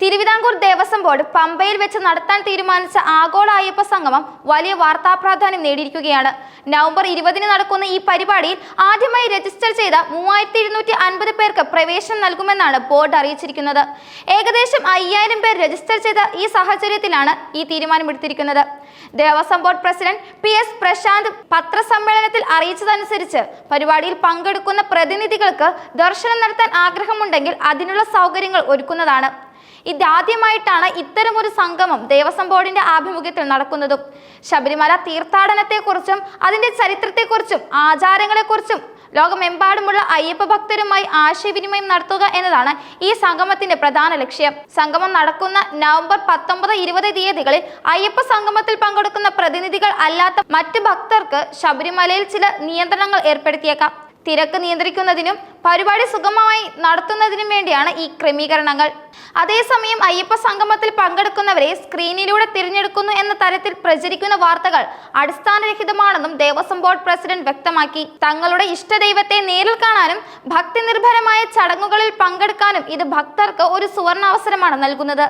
Thiruvithamkoor Devaswom board പമ്പയിൽ വെച്ച് നടത്താൻ തീരുമാനിച്ച ആഗോള അയ്യപ്പ സംഗമം വലിയ വാർത്താ പ്രാധാന്യം നേടിയിരിക്കുകയാണ്. നവംബർ ഇരുപതിന് നടക്കുന്ന ഈ പരിപാടിയിൽ ആദ്യമായി രജിസ്റ്റർ ചെയ്ത മൂവായിരത്തി ഇരുന്നൂറ്റി അൻപത് പേർക്ക് പ്രവേശനം നൽകുമെന്നാണ് ബോർഡ് അറിയിച്ചിരിക്കുന്നത്. ഏകദേശം അയ്യായിരം പേർ രജിസ്റ്റർ ചെയ്ത ഈ സാഹചര്യത്തിലാണ് ഈ തീരുമാനമെടുത്തിരിക്കുന്നത്. Devaswom board president P S Prashanth പത്രസമ്മേളനത്തിൽ അറിയിച്ചതനുസരിച്ച് പരിപാടിയിൽ പങ്കെടുക്കുന്ന പ്രതിനിധികൾക്ക് ദർശനം നടത്താൻ ആഗ്രഹമുണ്ടെങ്കിൽ അതിനുള്ള സൗകര്യങ്ങൾ ഒരുക്കുന്നതാണ്. ഇതാദ്യമായിട്ടാണ് ഇത്തരമൊരു സംഗമം ദേവസ്വം ബോർഡിന്റെ ആഭിമുഖ്യത്തിൽ നടക്കുന്നതും. ശബരിമല തീർത്ഥാടനത്തെക്കുറിച്ചും അതിന്റെ ചരിത്രത്തെക്കുറിച്ചും ആചാരങ്ങളെക്കുറിച്ചും ലോകമെമ്പാടുമുള്ള അയ്യപ്പ ഭക്തരുമായി ആശയവിനിമയം നടത്തുക എന്നതാണ് ഈ സംഗമത്തിന്റെ പ്രധാന ലക്ഷ്യം. സംഗമം നടക്കുന്ന നവംബർ പത്തൊമ്പത് ഇരുപത് തീയതികളിൽ അയ്യപ്പ സംഗമത്തിൽ പങ്കെടുക്കുന്ന പ്രതിനിധികൾ അല്ലാത്ത മറ്റ് ഭക്തർക്ക് ശബരിമലയിൽ ചില നിയന്ത്രണങ്ങൾ ഏർപ്പെടുത്തിയേക്കാം. തിരക്ക് നിയന്ത്രിക്കുന്നതിനും പരിപാടി സുഗമമായി നടത്തുന്നതിനും വേണ്ടിയാണ് ഈ ക്രമീകരണങ്ങൾ. അതേസമയം അയ്യപ്പ സംഗമത്തിൽ പങ്കെടുക്കുന്നവരെ സ്ക്രീനിലൂടെ തിരഞ്ഞെടുക്കുന്നു എന്ന തരത്തിൽ പ്രചരിക്കുന്ന വാർത്തകൾ അടിസ്ഥാനരഹിതമാണെന്നും ദേവസ്വം ബോർഡ് പ്രസിഡന്റ് വ്യക്തമാക്കി. തങ്ങളുടെ ഇഷ്ടദൈവത്തെ നേരിൽ കാണാനും ഭക്തി നിർഭരമായ ചടങ്ങുകളിൽ പങ്കെടുക്കാനും ഇത് ഭക്തർക്ക് ഒരു സുവർണാവസരമാണ് നൽകുന്നത്.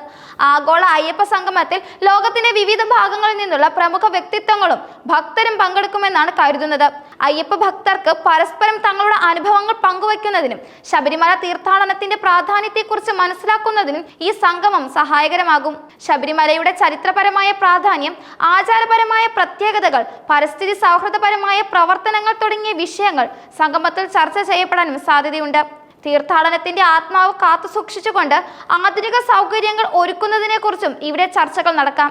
ആഗോള അയ്യപ്പ സംഗമത്തിൽ ലോകത്തിന്റെ വിവിധ ഭാഗങ്ങളിൽ നിന്നുള്ള പ്രമുഖ വ്യക്തിത്വങ്ങളും ഭക്തരും പങ്കെടുക്കുമെന്നാണ് കരുതുന്നത്. അയ്യപ്പ ഭക്തർക്ക് പരസ്പരം തങ്ങളുടെ അനുഭവങ്ങൾ പങ്കുവയ്ക്കുന്നതിനും ശബരിമല തീർത്ഥാടനത്തിന്റെ പ്രാധാന്യത്തെക്കുറിച്ച് മനസ്സിലാക്കുന്നതിനും ഈ സംഗമം സഹായകരമാകും. ശബരിമലയുടെ ചരിത്രപരമായ പ്രാധാന്യം ആചാരപരമായ പ്രത്യേകതകൾ പരിസ്ഥിതി സൗഹൃദപരമായ പ്രവർത്തനങ്ങൾ തുടങ്ങിയ വിഷയങ്ങൾ സംഗമത്തിൽ ചർച്ച ചെയ്യപ്പെടാനും സാധ്യതയുണ്ട്. തീർത്ഥാടനത്തിന്റെ ആത്മാവ് കാത്തു സൂക്ഷിച്ചുകൊണ്ട് ആധുനിക സൗകര്യങ്ങൾ ഒരുക്കുന്നതിനെക്കുറിച്ചും ഇവിടെ ചർച്ചകൾ നടക്കാം.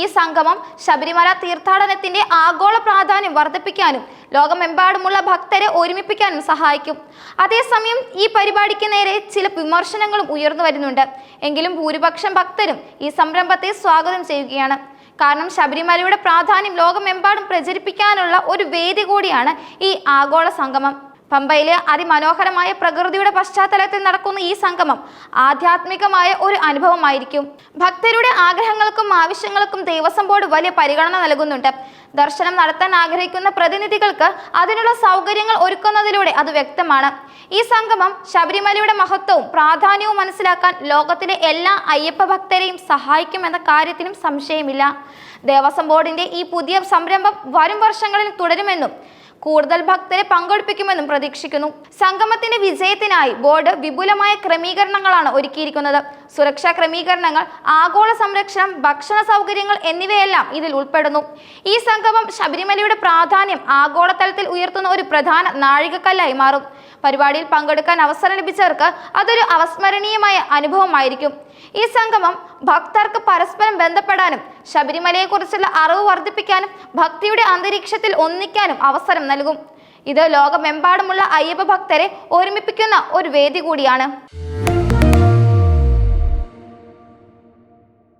ഈ സംഗമം ശബരിമല തീർത്ഥാടനത്തിന്റെ ആഗോള പ്രാധാന്യം വർദ്ധിപ്പിക്കാനും ലോകമെമ്പാടുമുള്ള ഭക്തരെ ഒരുമിപ്പിക്കാനും സഹായിക്കും. അതേസമയം ഈ പരിപാടിക്ക് നേരെ ചില വിമർശനങ്ങളും ഉയർന്നു വരുന്നുണ്ട്. എങ്കിലും ഭൂരിപക്ഷം ഭക്തരും ഈ സംരംഭത്തെ സ്വാഗതം ചെയ്യുകയാണ്. കാരണം ശബരിമലയുടെ പ്രാധാന്യം ലോകമെമ്പാടും പ്രചരിപ്പിക്കാനുള്ള ഒരു വേദി കൂടിയാണ് ഈ ആഗോള സംഗമം. പമ്പയിലെ അതിമനോഹരമായ പ്രകൃതിയുടെ പശ്ചാത്തലത്തിൽ നടക്കുന്ന ഈ സംഗമം ആധ്യാത്മികമായ ഒരു അനുഭവമായിരിക്കും. ഭക്തരുടെ ആഗ്രഹങ്ങൾക്കും ആവശ്യങ്ങൾക്കും ദേവസ്വം ബോർഡ് വലിയ പരിഗണന നൽകുന്നുണ്ട്. ദർശനം നടത്താൻ ആഗ്രഹിക്കുന്ന പ്രതിനിധികൾക്ക് അതിനുള്ള സൗകര്യങ്ങൾ ഒരുക്കുന്നതിലൂടെ അത് വ്യക്തമാണ്. ഈ സംഗമം ശബരിമലയുടെ മഹത്വവും പ്രാധാന്യവും മനസ്സിലാക്കാൻ ലോകത്തിലെ എല്ലാ അയ്യപ്പ ഭക്തരെയും സഹായിക്കുമെന്ന കാര്യത്തിനും സംശയമില്ല. ദേവസ്വം ബോർഡിന്റെ ഈ പുതിയ സംരംഭം വരും വർഷങ്ങളിൽ തുടരുമെന്നും കൂടുതൽ ഭക്തരെ പങ്കെടുപ്പിക്കുമെന്നും പ്രതീക്ഷിക്കുന്നു. സംഗമത്തിന്റെ വിജയത്തിനായി ബോർഡ് വിപുലമായ ക്രമീകരണങ്ങളാണ് ഒരുക്കിയിരിക്കുന്നത്. സുരക്ഷാ ക്രമീകരണങ്ങൾ ആഗോള സംരക്ഷണം ഭക്ഷണ സൗകര്യങ്ങൾ എന്നിവയെല്ലാം ഇതിൽ ഉൾപ്പെടുന്നു. ഈ സംഗമം ശബരിമലയുടെ പ്രാധാന്യം ആഗോളതലത്തിൽ ഉയർത്തുന്ന ഒരു പ്രധാന നാഴികക്കല്ലായി മാറും. പരിപാടിയിൽ പങ്കെടുക്കാൻ അവസരം ലഭിച്ചവർക്ക് അതൊരു അവസ്മരണീയമായ അനുഭവമായിരിക്കും. ഈ സംഗമം ഭക്തർക്ക് പരസ്പരം ബന്ധപ്പെടാനും ശബരിമലയെക്കുറിച്ചുള്ള അറിവ് വർദ്ധിപ്പിക്കാനും ഭക്തിയുടെ അന്തരീക്ഷത്തിൽ ഒന്നിക്കാനും അവസരം നൽകും. ഇത് ലോകമെമ്പാടുമുള്ള അയ്യപ്പ ഭക്തരെ ഒരുമിപ്പിക്കുന്ന ഒരു വേദി കൂടിയാണ്.